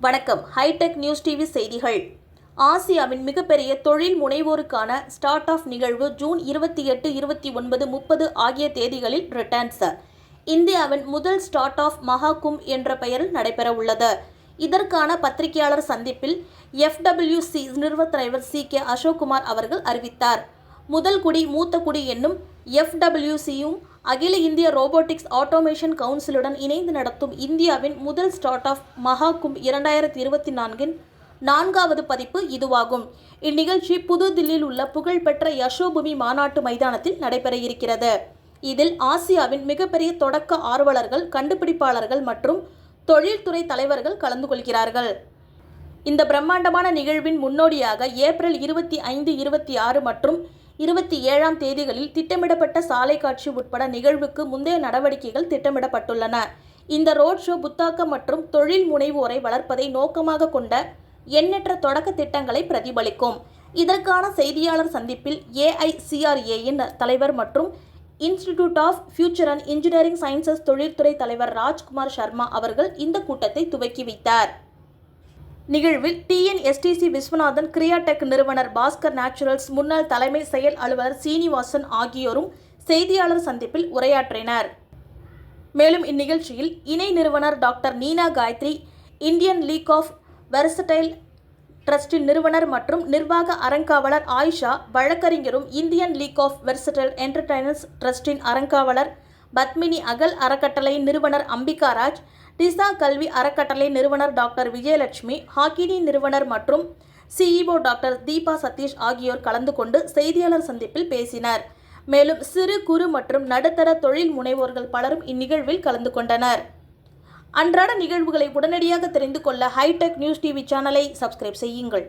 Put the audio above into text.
வணக்கம். Hitech news TV செய்திகள். ஆசியாவின் மிகப்பெரிய தொழில் முனைவோருக்கான ஸ்டார்ட் ஆஃப் நிகழ்வு ஜூன் இருபத்தி எட்டு இருபத்தி ஒன்பது முப்பது ஆகிய தேதிகளில் ரிட்டர்ன்ஸ் இந்தியாவின் முதல் ஸ்டார்ட் ஆஃப் மகாகும் என்ற பெயரில் நடைபெற உள்ளது இதற்கான பத்திரிகையாளர் சந்திப்பில் எஃப்டபிள்யூசி நிறுவன தலைவர் சி கே அசோக்குமார் அவர்கள் அறிவித்தார். முதல் குடி மூத்த குடி என்னும் எஃப்டபிள்யூசியும் அகில இந்திய ரோபோட்டிக்ஸ் ஆட்டோமேஷன் கவுன்சிலுடன் இணைந்து நடத்தும் இந்தியாவின் முதல் ஸ்டார்ட் ஆஃப் மகாகும் இரண்டாயிரத்தி இருபத்தி நான்கின் நான்காவது பதிப்பு இதுவாகும். இந்நிகழ்ச்சி புதுதில்லியில் உள்ள புகழ்பெற்ற யசோபூமி மாநாட்டு மைதானத்தில் நடைபெற இருக்கிறது. இதில் ஆசியாவின் மிகப்பெரிய தொடக்க ஆர்வலர்கள் கண்டுபிடிப்பாளர்கள் மற்றும் தொழில்துறை தலைவர்கள் கலந்து கொள்கிறார்கள். இந்த பிரம்மாண்டமான நிகழ்வின் முன்னோடியாக ஏப்ரல் இருபத்தி ஐந்து இருபத்தி ஆறு மற்றும் இருபத்தி ஏழாம் தேதிகளில் திட்டமிடப்பட்ட சாலை காட்சி உட்பட நிகழ்வுக்கு முந்தைய நடவடிக்கைகள் திட்டமிடப்பட்டுள்ளன. இந்த ரோட் ஷோ புத்தாக்கம் மற்றும் தொழில் முனைவோரை வளர்ப்பதை நோக்கமாக கொண்ட எண்ணற்ற தொடக்க திட்டங்களை பிரதிபலிக்கும். இதற்கான செய்தியாளர் சந்திப்பில் ஏஐசிஆர்ஏயின் தலைவர் மற்றும் institute of future and engineering sciences தொழில்துறை தலைவர் ராஜ்குமார் சர்மா அவர்கள் இந்த கூட்டத்தை துவக்கி வைத்தார். நிகழ்வில் டிஎன்எஸ்டிசி விஸ்வநாதன் கிரியாடெக் நிறுவனர் பாஸ்கர் நேச்சுரல்ஸ் முன்னாள் தலைமை செயல் அலுவலர் சீனிவாசன் ஆகியோரும் செய்தியாளர் சந்திப்பில் உரையாற்றினர். மேலும் இந்நிகழ்ச்சியில் இணை நிறுவனர் doctor Neena Gayathri Indian league of versatile ட்ரஸ்டின் நிறுவனர் மற்றும் நிர்வாக அறங்காவலர் Ayesha வழக்கறிஞரும் Indian league of versatile entertainers ட்ரஸ்டின் அறங்காவலர் பத்மினி அகல் அறக்கட்டளை நிறுவனர் அம்பிகா ராஜ் டிசா கல்வி அறக்கட்டளை நிறுவனர் டாக்டர் விஜயலட்சுமி ஹாக்கினி நிறுவனர் மற்றும் சிஇஓ டாக்டர் தீபா சதீஷ் ஆகியோர் கலந்து கொண்டு செய்தியாளர் சந்திப்பில் பேசினர். மேலும் சிறு குறு மற்றும் நடுத்தர தொழில் முனைவோர்கள் பலரும் இந்நிகழ்வில் கலந்து கொண்டனர். அன்றாட நிகழ்வுகளை உடனடியாக தெரிந்து கொள்ள ஹைடெக் நியூஸ் டிவி சேனலை சப்ஸ்கிரைப் செய்யுங்கள்.